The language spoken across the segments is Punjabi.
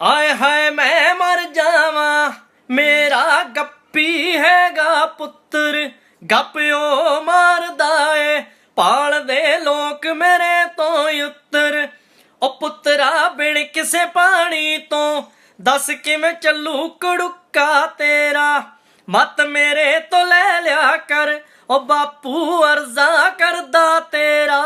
ਆਏ ਹਾਏ ਮੈਂ ਮਰ ਜਾਵਾਂ, ਮੇਰਾ ਗੱਪੀ ਹੈਗਾ ਪੁੱਤਰ ਗੱਪਿਓ ਮਾਰਦਾ ਏ ਪਾਲਦੇ ਲੋਕ ਮੇਰੇ ਤੋਂ ਉੱਤਰ। ਉਹ ਪੁੱਤਰਾ ਬਿਨ ਕਿਸੇ ਪਾਣੀ ਤੋਂ, ਦੱਸ ਕਿਵੇਂ ਚੱਲੂ ਕੜੁੱਕਾ ਤੇਰਾ। ਮਤ ਮੇਰੇ ਤੋਂ ਲੈ ਲਿਆ ਕਰ, ਉਹ ਬਾਪੂ ਅਰਜ਼ਾ ਕਰਦਾ ਤੇਰਾ।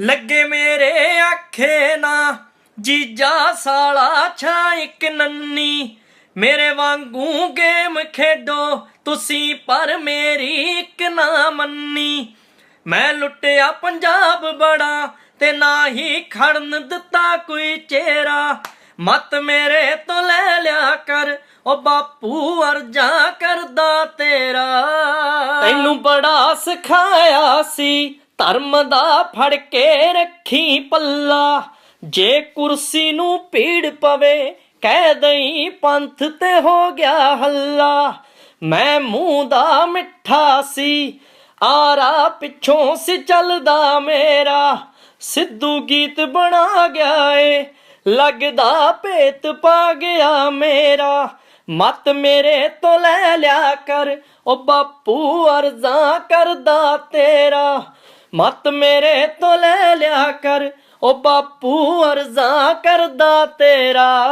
ਲੱਗੇ ਮੇਰੇ ਆਖੇ ਨਾ ਜੀਜਾ ਸਾਲਾ, ਛਾ ਇੱਕ ਨੰਨੀ। ਮੇਰੇ ਵਾਂਗੂ ਗੇਮ ਖੇਡੋ, ਤੁਸੀਂ ਪਰ ਮੇਰੀ ਇੱਕ ਨਾ ਮੰਨੀ। ਮੈਂ ਲੁੱਟਿਆ ਪੰਜਾਬ ਬੜਾ, ਤੇ ਨਾ ਹੀ ਖੜਨ ਦਿੱਤਾ ਕੋਈ ਚਿਹਰਾ। ਮਤ ਮੇਰੇ ਤੋਂ ਲੈ ਲਿਆ ਕਰ, ਉਹ ਬਾਪੂ ਅਰਜਾ ਕਰਦਾ ਤੇਰਾ। ਤੈਨੂੰ ਬੜਾ ਸਿਖਾਇਆ ਸੀ, ਧਰਮ ਦਾ ਫੜ ਕੇ ਰੱਖੀ ਪੱਲਾ। ਜੇ ਕੁਰਸੀ ਨੂੰ ਪੀੜ ਪਵੇ, ਕਹਿ ਦਈ ਪੰਥ ਤੇ ਹੋ ਗਿਆ ਹੱਲਾ। ਮੈਂ ਮੂੰਹ ਦਾ ਮਿੱਠਾ ਸੀ, ਆਰਾ ਪਿੱਛੋਂ ਸੀ ਚੱਲਦਾ ਮੇਰਾ। ਸਿੱਧੂ ਗੀਤ ਬਣਾ ਗਿਆ ਏ, ਲੱਗਦਾ ਭੇਤ ਪਾ ਗਿਆ ਮੇਰਾ। ਮਤ ਮੇਰੇ ਤੋਂ ਲੈ ਲਿਆ ਕਰ ਉਹ ਬਾਪੂ ਅਰਜ਼ਾਂ ਕਰਦਾ ਤੇਰਾ। ਮਤ ਮੇਰੇ ਤੋਂ ਲੈ ਲਿਆ ਕਰ ਉਹ ਬਾਪੂ ਅਰਜ਼ਾਂ ਕਰਦਾ ਤੇਰਾ।